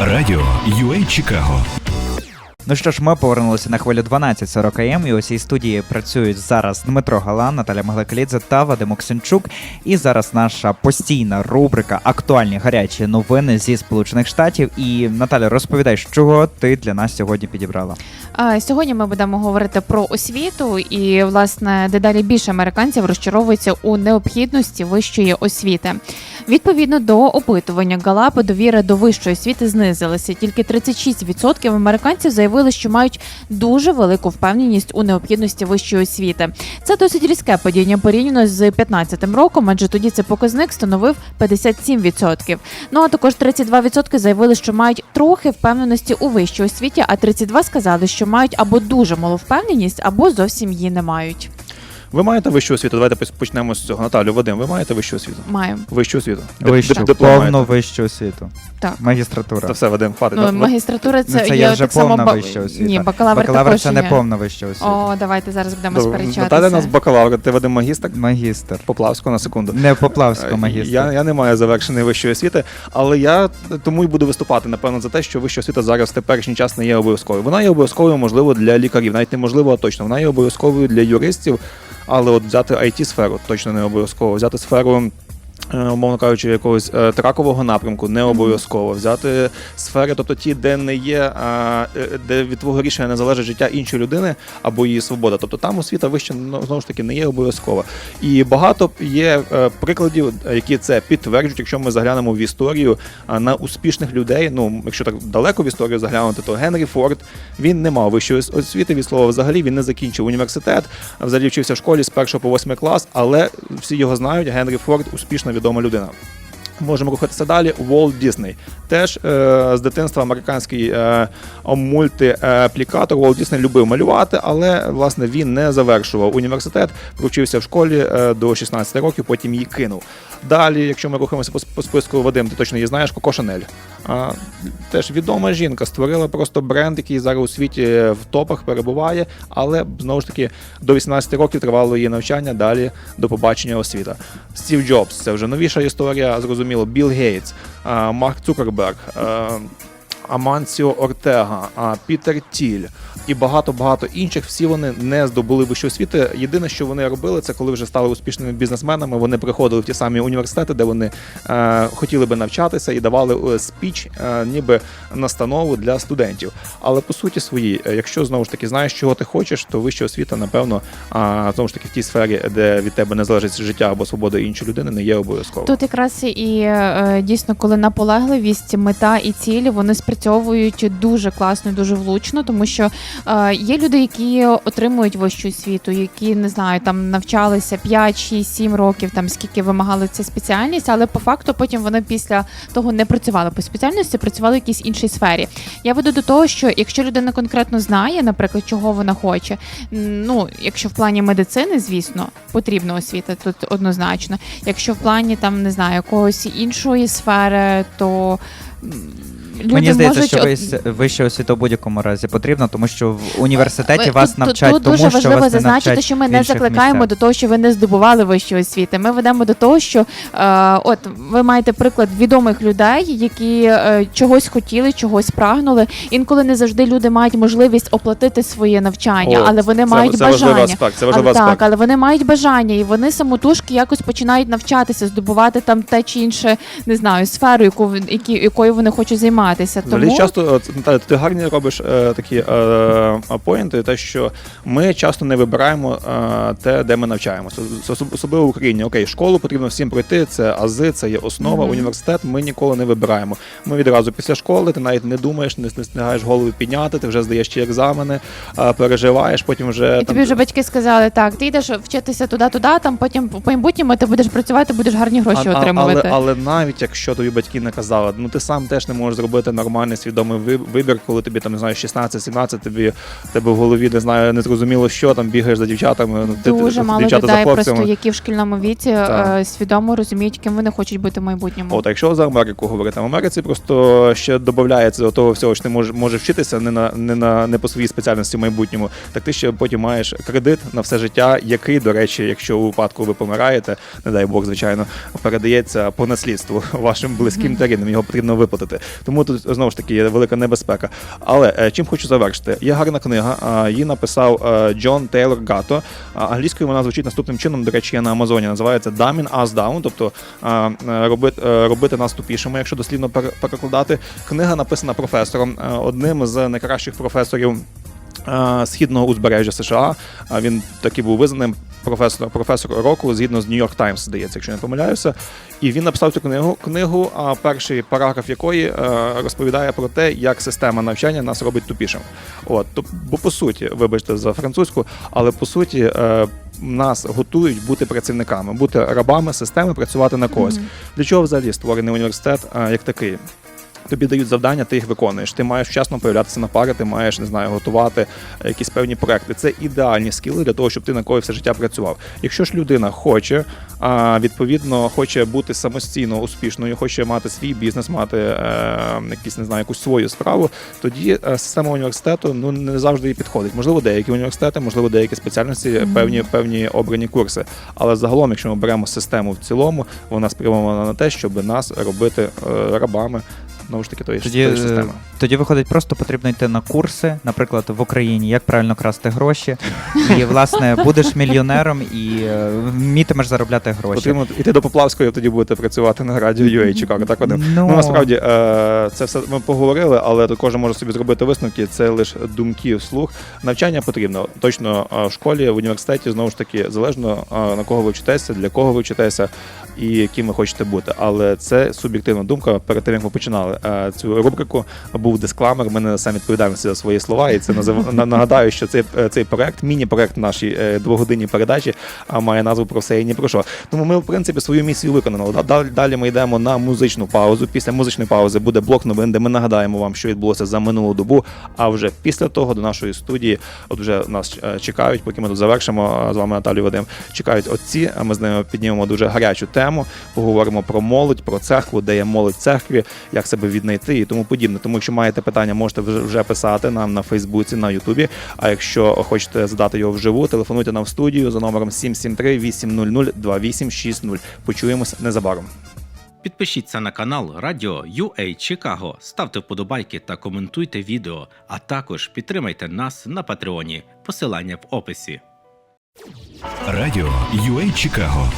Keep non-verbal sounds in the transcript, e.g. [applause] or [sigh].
Радіо UA Чикаго. Ну що ж, ми повернулися на хвилю 12.40 м і у цій студії працюють зараз Дмитро Галан, Наталя Маглакалідзе та Вадим Оксенчук. І зараз наша постійна рубрика Актуальні гарячі новини зі Сполучених Штатів. І Наталя, розповідай, що ти для нас сьогодні підібрала. А, Сьогодні ми будемо говорити про освіту, і власне дедалі більше американців розчаровуються у необхідності вищої освіти. Відповідно до опитування Галапи довіра до вищої освіти знизилася. Тільки 36% американців заявили, що мають дуже велику впевненість у необхідності вищої освіти. Це досить різке падіння порівняно з 2015 роком, адже тоді цей показник становив 57%. Ну а також 32% заявили, що мають трохи впевненості у вищій освіті, а 32% сказали, що мають або дуже малу впевненість, або зовсім її не мають. Ви маєте вищу освіту? Давайте почнемо з цього. Наталю, Вадим, ви маєте вищу освіту? Маємо. Вищу освіту. Дип- Вищу, дип- диплом повну маєте? вищу освіту. Так. Магістратура. Та все, Вадим, хватить. Ну, магістратура це, Ну, це є є вже так само повна ба- вища освіта. Ні, бакалавр, Бакалавр також це не є. повна вища освіта. О, давайте зараз будемо Добре, сперечатися. Наталя у нас бакалавр, ти Вадим магістр. Магістр. Поплавську на секунду. Не Поплавського магістр. Я, я не маю завершеної вищої освіти, але я тому й буду виступати, напевно, за те, що вища освіта зараз в теперішній час не є обов'язковою. Вона є обов'язковою, можливо, для лікарів, навіть не можливо, а точно. Вона є обов'язковою для юристів, але от взяти it сферу точно не обов'язково. Взяти сферу. Е, Умовно кажучи, якогось е, тракового напрямку не обов'язково взяти сфери, тобто ті, де не є, е, де від твого рішення не залежить життя іншої людини або її свобода. Тобто там освіта вища ну, знову ж таки не є обов'язкова. І багато є прикладів, які це підтверджують. Якщо ми заглянемо в історію на успішних людей, ну якщо так далеко в історію заглянути, то Генрі Форд він не мав вищої освіти від слова взагалі. Він не закінчив університет, взагалі вчився в школі з 1 по 8 клас, але всі його знають. Генрі Форд успішна відома людина. Можемо рухатися далі. Walt Disney. Теж е, з дитинства американський е, мультиплікатор. Walt Disney любив малювати, але власне він не завершував університет, провчився в школі е, до 16 років, потім її кинув. Далі, якщо ми рухаємося по, списку Вадим, ти точно її знаєш, Коко Шанель. А, теж відома жінка створила просто бренд, який зараз у світі в топах перебуває, але знову ж таки до 18 років тривало її навчання, далі до побачення освіта. Стів Джобс, це вже новіша історія, зрозуміло, Білл Гейтс, Марк Цукерберг. Аманціо Ортега, Пітер Тіль і багато-багато інших. Всі вони не здобули вищої освіти. Єдине, що вони робили, це коли вже стали успішними бізнесменами. Вони приходили в ті самі університети, де вони е, хотіли би навчатися і давали е, спіч, е, ніби настанову для студентів. Але по суті своїй, е, якщо знову ж таки знаєш, чого ти хочеш, то вища освіта, напевно, а, знову ж таки в тій сфері, де від тебе не залежить життя або свобода іншої людини, не є обов'язково. Тут якраз і е, дійсно, коли наполегливість, мета і цілі вони спрацьовують дуже класно, дуже влучно, тому що е, є люди, які отримують вищу освіту, які не знаю, там навчалися 5, 6, 7 років, там скільки вимагали ця спеціальність, але по факту потім вони після того не працювали по спеціальності, працювали в якійсь іншій сфері. Я веду до того, що якщо людина конкретно знає, наприклад, чого вона хоче, ну якщо в плані медицини, звісно, потрібна освіта тут однозначно. Якщо в плані там не знаю якогось іншої сфери, то люди Мені здається, можуть що от- вис- вища освіта в будь-якому разі потрібна, тому що в університеті Ви- вас тут- навчають, тут тому дуже що важливо вас не зазначити, навчать що ми в не інших закликаємо місцях. до того, що ви не здобували вищої освіти. Ми ведемо до того, що е, от ви маєте приклад відомих людей, які е, чогось хотіли, чогось прагнули. Інколи не завжди люди мають можливість оплатити своє навчання, О, але вони це- мають це важливий бажання. аспект, це важливий але, аспект. Так, але вони мають бажання, і вони самотужки якось починають навчатися, здобувати там те чи інше, не знаю, сферу, яку ви- які, якою вони хочуть займатися. Взагалі Тому часто Наталя, ти гарні робиш е, такі е, поінти, те, що ми часто не вибираємо е, те, де ми навчаємося. Особливо в Україні. Окей, школу потрібно всім пройти. Це ази, це є основа. Мгм. Університет ми ніколи не вибираємо. Ми відразу після школи, ти навіть не думаєш, не, встигаєш голову підняти, ти вже здаєш ті екзамени, е, переживаєш, потім вже І тобі вже батьки сказали, так, ти йдеш вчитися туди-туди, там потім по майбутньому ти будеш працювати, будеш гарні гроші а- отримувати. Але, але навіть якщо тобі батьки не казали, ну ти сам теж не можеш зробити нормальний свідомий вибір, коли тобі там не знаю, 16-17, тобі тебе в голові не знаю, не зрозуміло, що там бігаєш за дівчатами. ну, ти- Дуже ти- мало дівчата за людей, хлопцями. просто які в шкільному віці Так. е, свідомо розуміють, ким вони хочуть бути в майбутньому. От, якщо за Америку говорити, в Америці просто ще додається до того всього, що ти можеш може вчитися не на не на не по своїй спеціальності в майбутньому, так ти ще потім маєш кредит на все життя, який, до речі, якщо у випадку ви помираєте, не дай Бог, звичайно, передається по наслідству [laughs] вашим близьким та рідним. Його потрібно виплатити. Тому тут знову ж таки є велика небезпека. Але е, чим хочу завершити? Є гарна книга. Її написав е, Джон Тейлор Гато. Англійською вона звучить наступним чином. До речі, є на Амазоні. Називається Dumbing Us Down, тобто е, робити, робити нас тупішими, якщо дослідно перекладати. Книга написана професором, одним з найкращих професорів східного узбережжя США. Він таки був визнаним професор, професор року згідно з Нью-Йорк Таймс, здається, якщо не помиляюся. І він написав цю книгу, книгу, а перший параграф якої е, розповідає про те, як система навчання нас робить тупішим. От, то, бо по суті, вибачте за французьку, але по суті. Е, нас готують бути працівниками, бути рабами системи, працювати на когось. Для чого взагалі створений університет е, як такий? Тобі дають завдання, ти їх виконуєш. Ти маєш вчасно появлятися на пари, ти маєш не знаю, готувати якісь певні проекти. Це ідеальні скіли для того, щоб ти на когось все життя працював. Якщо ж людина хоче, а відповідно хоче бути самостійно успішною, хоче мати свій бізнес, мати е, якісь не знаю, якусь свою справу, тоді е, система університету ну не завжди їй підходить. Можливо, деякі університети, можливо, деякі спеціальності, Мгм. певні певні обрані курси. Але загалом, якщо ми беремо систему в цілому, вона спрямована на те, щоб нас робити е, рабами. Знову ж таки, тої, Тоді, тої е, системи. Тоді виходить, просто потрібно йти на курси, наприклад, в Україні, як правильно красти гроші. І, власне, будеш мільйонером і е, вмітимеш заробляти гроші. Потрібно іти до Поплавської, тоді будете працювати на радіо UA Чикаго. Так Вадим? Ну, Ну, насправді е, це все ми поговорили, але тут кожен може собі зробити висновки. Це лише думки вслух. Навчання потрібно точно е, в школі, в університеті знову ж таки залежно е, на кого ви вчитеся, для кого ви вчитеся і ким ви хочете бути. Але це суб'єктивна думка. Перед тим як ми починали е, цю рубрику, був дискламер. Ми не несемо відповідальності за свої слова, і це назив... нагадаю, що цей, е, цей проект, міні-проект нашій е, двогодинній передачі, а має назву про все і ні про що. Тому ми, в принципі, свою місію виконали. Далі, ми йдемо на музичну паузу. Після музичної паузи буде блок новин, де ми нагадаємо вам, що відбулося за минулу добу. А вже після того до нашої студії, от вже нас е, чекають, поки ми тут завершимо з вами Наталію Вадим. Чекають отці. А ми з ними піднімемо дуже гарячу тему. Поговоримо про молодь, про церкву, де є молодь церкві, як себе віднайти і тому подібне. Тому, якщо маєте питання, можете вже вже писати нам на Фейсбуці, на Ютубі. А якщо хочете задати його вживу, телефонуйте нам в студію за номером 773 800 2860. Почуємось незабаром. Підпишіться на канал Радіо UA Чикаго, ставте вподобайки та коментуйте відео, а також підтримайте нас на Патреоні. Посилання в описі. Радіо UA Чикаго